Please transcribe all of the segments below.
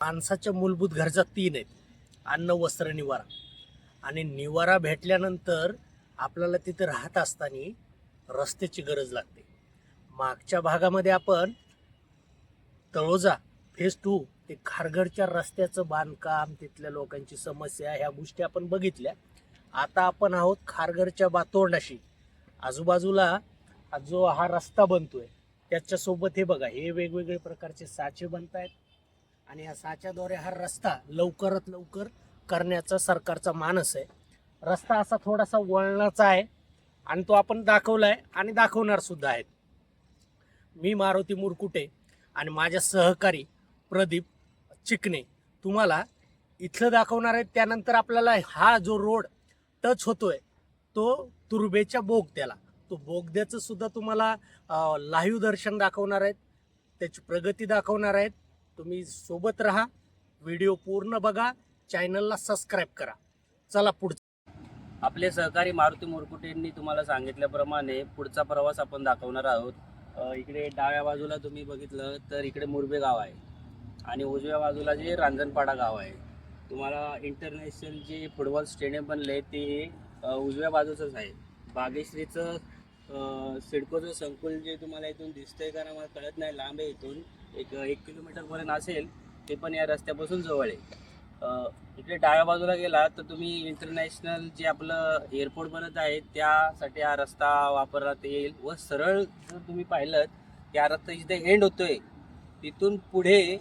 माणसाच्या मूलभूत गरजा तीन आहेत. अन्न वस्त्र निवारा. आणि निवारा भेटल्यानंतर आपल्याला तिथे राहत असताना रस्त्याची गरज लागते. मागच्या भागामध्ये आपण तळोजा फेज टू ते खारघरच्या रस्त्याचं बांधकाम तिथल्या लोकांची समस्या ह्या गोष्टी आपण बघितल्या. आता आपण आहोत खारघरच्या बातोंडाशी आजूबाजूला जो हा रस्ता बनतोय त्याच्यासोबत हे बघा हे वेगवेगळे प्रकारचे साचे बनत आहेत आणि ह्या साच्याद्वारे हा रस्ता लवकरात लवकर करण्याचा सरकारचा मानस आहे. रस्ता असा थोडासा वळणाचा आहे आणि तो आपण दाखवला आहे आणि दाखवणार सुद्धा आहेत. मी मारुती मुरकुटे आणि माझ्या सहकारी प्रदीप चिकणे तुम्हाला इथलं दाखवणार आहे त्यानंतर आपल्याला हा जो रोड टच होतोय तो तुर्बेच्या बोगद्याला. तो बोगद्याचं सुद्धा तुम्हाला लाईव्ह दर्शन दाखवणार आहेत. त्याची प्रगती दाखवणार आहेत. तुम्ही सोबत राहा व्हिडिओ पूर्ण बघा चॅनलला सबस्क्राईब करा. चला पुढचं. आपले सहकारी मारुती मोरकुटेंनी तुम्हाला सांगितल्याप्रमाणे पुढचा प्रवास आपण दाखवणार आहोत. इकडे डाव्या बाजूला तुम्ही बघितलं तर इकडे मुरबे गाव आहे. आणि उजव्या बाजूला जे रांजणपाडा गाव आहे. तुम्हाला इंटरनॅशनल जे फुटबॉल स्टेडियम बनले ते उजव्या बाजूचंच आहे. बागेश्रीचं सिडकोचं संकुल जे तुम्हाला इथून दिसतंय का ना मला कळत नाही. लांब आहे इथून. एक एक किलोमीटरपर्यंत असेल ते पण या रस्त्यापासून जवळ आहे. इकडे डाव्या बाजूला गेला तर तुम्ही इंटरनॅशनल जे आपलं एअरपोर्ट बनत आहे त्यासाठी हा रस्ता वापरण्यात येईल. व सरळ जर तुम्ही पाहिलं या रस्ता जिथे एंड होतोय तिथून पुढे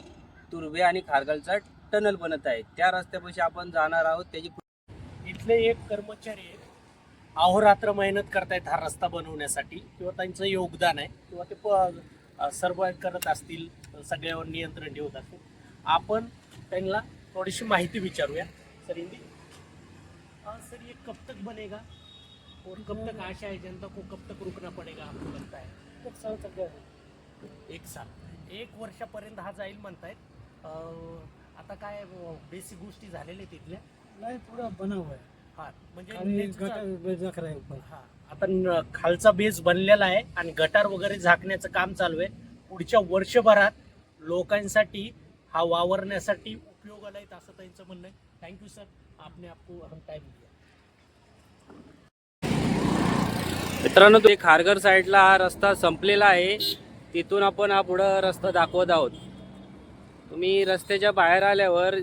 तुर्बे आणि खारगलचा टनल बनत आहे. त्या रस्त्यापाशी आपण जाणार आहोत त्याची इथले एक कर्मचारी आहेत अहोरात्र मेहनत करतायत हा रस्ता बनवण्यासाठी. किंवा त्यांचं योगदान आहे. किंवा ते प सर्व करत असतील. सगळ्यावर नियंत्रण ठेवत असतील आपण त्यांना थोडीशी माहिती विचारूया. सर हिंदी? सर ये कब तक बनेगा. और कब तक आशा है जनता को कब तक रुकना पडेगा आपको लगता है. एक साल तक एक साल एक वर्षापर्यंत हा जाईल म्हणतायत. आता काय बेसिक गोष्टी झालेल्या आहेत तिथल्या नहीं पूरा बना हुआ है हा म्हणजे हैं हा आता खालचा बेस बनलेला आहे आणि गटार वगैरे झाकण्याचं काम चालू आहे. पुढच्या वर्षभरात लोकांसाठी हा वावरण्यासाठी उपयोगाला येत असं त्यांचं म्हणणं आहे. थँक्यू सर आपने आपको हम टाइम दिया मित्रांनो ते खारघर साईडला हा रस्ता संपलेला आहे. तिथून आपण हा पुढं रस्ता दाखवत आहोत. तुम्ही रस्त्याच्या बाहेर आल्यावर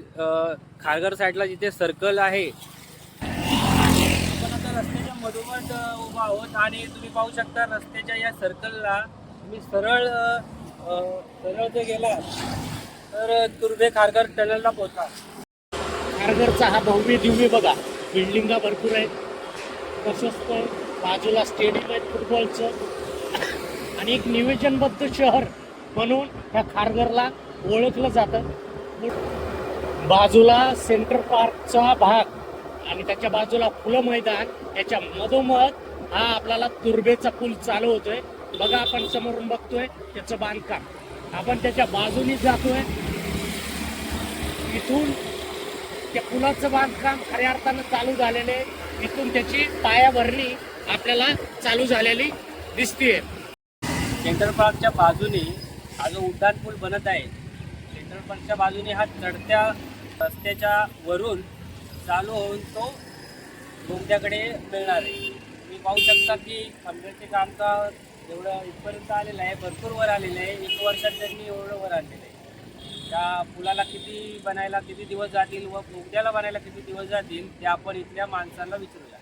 खारघर साईडला जिथे सर्कल आहे आपण आता रस्त्याच्या मधोमध उभा आहोत. आणि तुम्ही पाहू शकता रस्त्याच्या या सर्कलला तुम्ही सरळ अ, सरळ जर गेला तर तुर्भे खारघर टनलला पोहोचा खारघरचा हा भव्य दिव्य बघा बिल्डिंगा भरपूर आहेत प्रशस्त आहे. बाजूला स्टेडियम आहे फुटबॉलचं आणि एक नियोजनबद्ध शहर म्हणून ह्या खारघरला ओळखलं जातं. बाजूला सेंटर पार्कचा भाग आणि त्याच्या बाजूला फुलं मैदान याच्या मधोमध हा आपल्याला तुर्बेचा पूल चालू होतोय. बघा आपण समोरून बघतोय त्याचं बांधकाम. आपण त्याच्या बाजूनी जातोय. इथून त्या पुलाचं बांधकाम खऱ्या अर्थानं चालू झालेले आहे. इथून त्याची पायाभरणी आपल्याला चालू झालेली दिसतीये. सेंट्रल पार्कच्या बाजूने हा जो उड्डाण पूल बनत आहे सेंट्रल पार्कच्या बाजूने हा चढत्या रस्त्याच्या वरून चालू होऊन तो बोगद्याकडे मिळणार आहे. तुम्ही पाहू शकता की खंबेचे कामगार एवढं इथपर्यंत आलेलं आहे भरपूर वर आलेलं आहे. एक वर्षात त्यांनी एवढं वर आणलेलं आहे. त्या पुलाला किती बनायला किती दिवस जातील व बोगद्याला बनायला किती दिवस जातील ते आपण इथल्या माणसांना विचारूया.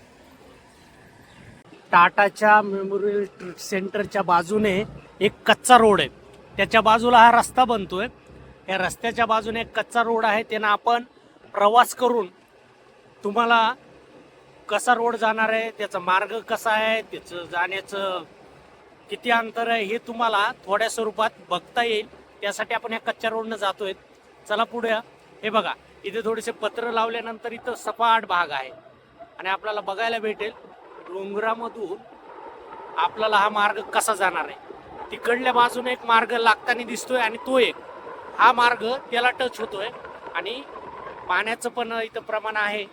टाटाच्या मेमोरियल सेंटरच्या बाजूने एक कच्चा रोड आहे. त्याच्या बाजूला हा रस्ता बनतोय. या रस्त्याच्या बाजूने एक कच्चा रोड आहे. त्यानं आपण प्रवास करून तुम्हाला कसा रोड जाणार आहे त्याचा मार्ग कसा आहे त्याचं जाण्याचं किती अंतर आहे हे तुम्हाला थोड्या स्वरूपात बघता येईल. त्यासाठी आपण या कच्च्या रोडनं जातोय. चला पुढे हे बघा इथे थोडेसे पत्र लावल्यानंतर इथं सपाट भाग आहे. आणि आपल्याला बघायला भेटेल डोंगरामधून आपल्याला हा मार्ग कसा जाणार आहे. तिकडल्या बाजूने एक मार्ग लागताना दिसतोय आणि तो एक. हा मार्ग त्याला टच होतोय. आणि पाण्याचं पण इथं प्रमाण आहे.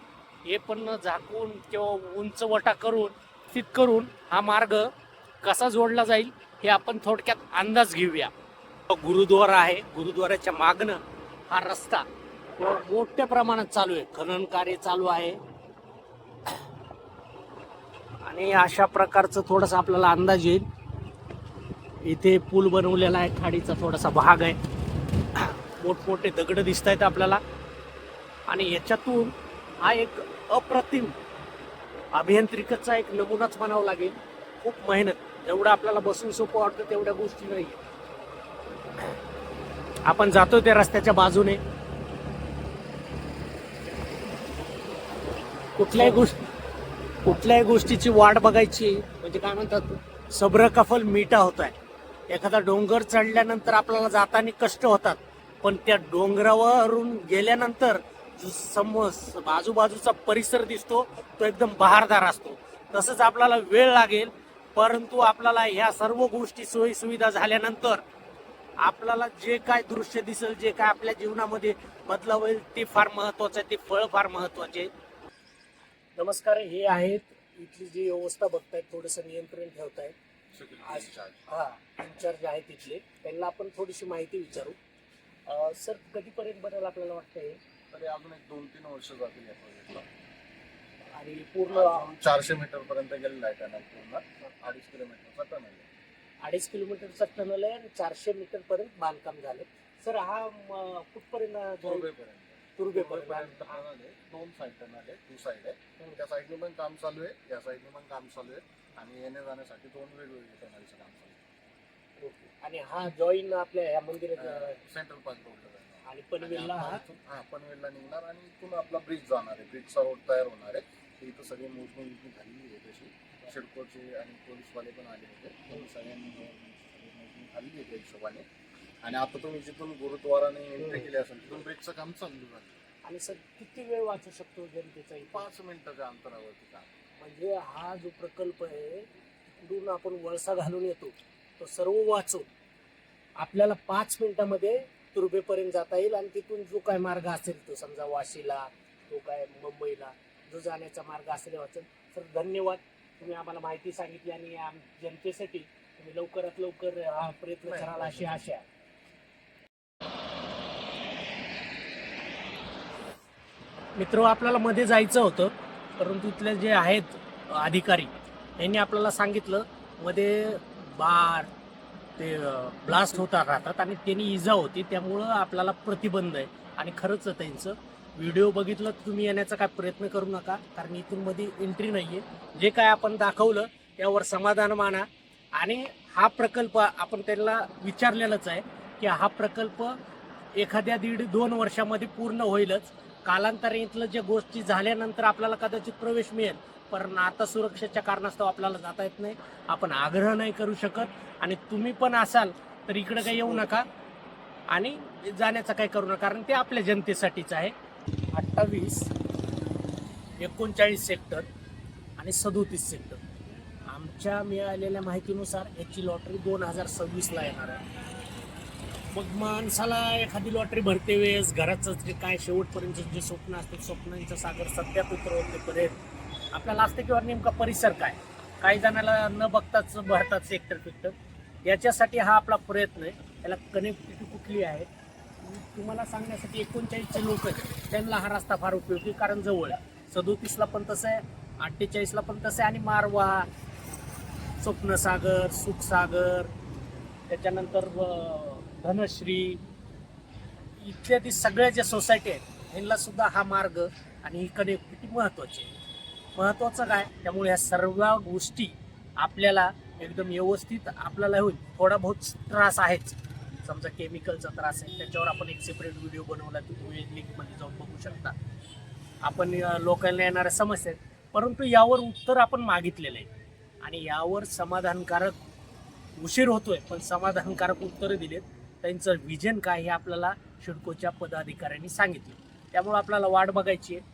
हे पण झाकून किंवा उंच वटा करून स्थित करून हा मार्ग कसा जोडला जाईल हे आपण थोडक्यात अंदाज घेऊया. गुरुद्वारा आहे गुरुद्वाऱ्याच्या मागणं हा रस्ता मोठ्या प्रमाणात चालू आहे. खनन कार्य चालू आहे. आणि अशा प्रकारचं थोडासा आपल्याला अंदाज येईल. इथे पूल बनवलेला आहे खाडीचा थोडासा भाग आहे. मोठमोठे दगड दिसत आहेत आपल्याला. आणि याच्यातून हा एक अप्रतिम अभियांत्रिकाचा एक नमुनाच म्हणावा लागेल. खूप मेहनत. जेवढं आपल्याला बसून सोपं वाटतं तेवढ्या गोष्टी नाही आपण जातोय त्या रस्त्याच्या बाजूने. कुठल्याही गोष्टी कुठल्याही गोष्टीची वाट बघायची म्हणजे काय म्हणतात सब्र कफल मिठा होत आहे एखादा डोंगर चढल्यानंतर आपल्याला जाताना कष्ट होतात. पण त्या डोंगरावरून गेल्यानंतर जो समोर आजूबाजूचा परिसर दिसतो तो एकदम बहारदार असतो. तसंच आपल्याला वेळ लागेल परंतु आपल्याला ह्या सर्व गोष्टी सोयी सुविधा झाल्यानंतर आपल्याला जे काय दृश्य दिसेल जे काय आपल्या जीवनामध्ये बदलाव होईल ते फार महत्वाचं आहे ते फळ फार महत्त्वाचे आहे नमस्कार हे आहेत इथली जी व्यवस्था बघतायत थोडंसं नियंत्रण ठेवतायत. हा इन्चार्ज आहेत इथले. त्यांना आपण थोडीशी माहिती विचारू. सर कधीपर्यंत बदल आपल्याला वाटतंय? तरी अजून एक दोन तीन वर्ष जातील या प्रोजेक्टला आणि पूर्ण चारशे मीटर पर्यंत गेलेला आहे टनल पूर्ण. अडीच किलोमीटरचा टनल आहे. अडीच किलोमीटरचा टनल आहे आणि चारशे मीटर पर्यंत बांधकाम झालं. सर हा कुठपर्यंत? तुर्बेपर्यंत तुर्बेपर्यंत टनल आहे. दोन साईड टनल आहे. टू साईड आहे. त्या साईडने पण काम चालू आहे. या साईडने पण काम चालू आहे. आणि येण्या जाण्यासाठी दोन वेगवेगळे टनलचं काम चालू ओके. आणि हा जॉईन आपल्या ह्या मंदिरात आहे सेंट्रल पार्क रोडला जाणार. आणि पनवेलला हा? हा पनवेलला निघणार आणि इथून आपला ब्रिज जाणार आहे. ब्रिजचा रोड तयार होणार आहे. तर इथं सगळी मोजणी मोजणी झालेली आहे तशी शिडकोचे आणि पोलीसवाले पण आले होते. त्यांनी सगळ्यांनी सगळी मोजणी झालेली आहे त्या हिशोबाने. आणि आता तुम्ही जिथून गुरुद्वाराने एंट्री केली असेल तिथून ब्रिजचं काम चालू झालं. आणि सर किती वेळ वाचू शकतो जनतेचा इथे? पाच मिनिटाच्या अंतरावरती काम. म्हणजे हा जो प्रकल्प आहे तिकडून आपण वळसा घालून येतो. तो सर्व वाचून आपल्याला पाच मिनिटामध्ये तुर्बेपर्यंत जाता येईल आणि तिथून जो काय मार्ग असेल तो समजा वाशीला तो काय मुंबईला जाण्याचा मार्ग असेल वाचेल सर धन्यवाद. तुम्ही आम्हाला माहिती सांगितली आणि आम जनतेसाठी तुम्ही लवकरात लवकर हा प्रयत्न कराल अशी आशा आहे. मित्र आपल्याला मध्ये जायचं होतं परंतु इथले जे आहेत अधिकारी यांनी आपल्याला सांगितलं मध्ये बार ते ब्लास्ट होता राहतात आणि त्यांनी इजा होती त्यामुळं आपल्याला प्रतिबंध आहे. आणि खरंच त्यांचं. व्हिडिओ बघितलं तर तुम्ही येण्याचा काय प्रयत्न करू नका कारण इथून मध्ये एंट्री नाहीये. जे काय आपण दाखवलं त्यावर समाधान माना. आणि हा प्रकल्प आपण त्यांना विचारलेलाच आहे की हा प्रकल्प एखाद्या दीड दोन वर्षामध्ये पूर्ण होईलच. कालांतर इथलं ज्या गोष्टी झाल्यानंतर आपल्याला कदाचित प्रवेश मिळेल पण आता सुरक्षेच्या कारणास्तव आपल्याला जाता येत नाही. आपण आग्रह नाही करू शकत. आणि तुम्ही पण असाल तर इकडे काही येऊ नका. आणि जाण्याचं काही करू नका कारण ते आपल्या जनतेसाठीच आहे. अठ्ठावीस एकोणचाळीस सेक्टर आणि सदोतीस सेक्टर. आमच्या मिळालेल्या माहितीनुसार याची लॉटरी दोन हजार सव्वीसला येणार आहे. मग माणसाला एखादी लॉटरी भरते वेळेस घराचं जे काय शेवटपर्यंत जे स्वप्न असते स्वप्नांचा सागर सत्यात उतरवतेपर्यंत आपल्याला असतं किंवा नेमका परिसर काय? काही जणाला न बघताच भरतात सेक्टर फिक्टर याच्यासाठी हा आपला प्रयत्न आहे. याला कनेक्टिव्हिटी कुठली आहे? तुम्हाला सांगण्यासाठी एकोणचाळीसचे लोक आहेत. त्यांना हा रस्ता फार उपयोगी कारण जवळ आहे. सदोतीसला पण तसं आहे अठ्ठेचाळीसला पण तसं आहे आणि मारवा स्वप्नसागर सुखसागर त्याच्यानंतर धनश्री इत्यादी सगळ्या ज्या सोसायटी आहेत ह्यांना सुद्धा हा मार्ग आणि ही कनेक्टिव्हिटी महत्त्वाची आहे महत्त्वाचं काय? त्यामुळे ह्या सर्व गोष्टी आपल्याला एकदम व्यवस्थित आपल्याला होईल. थोडा बहुत त्रास आहेच. समजा केमिकलचा त्रास आहे त्याच्यावर आपण एक सेपरेट व्हिडिओ बनवला की तुम्ही लिंकमध्ये जाऊन बघू शकता. आपण लोकांना येणाऱ्या समस्या आहेत परंतु यावर उत्तर आपण मागितलेलं आहे. आणि यावर समाधानकारक उशीर होतोय पण समाधानकारक उत्तरं दिलेत. त्यांचं विजन काय हे आपल्याला शिडकोच्या पदाधिकाऱ्यांनी सांगितलं. त्यामुळे आपल्याला वाट बघायची आहे.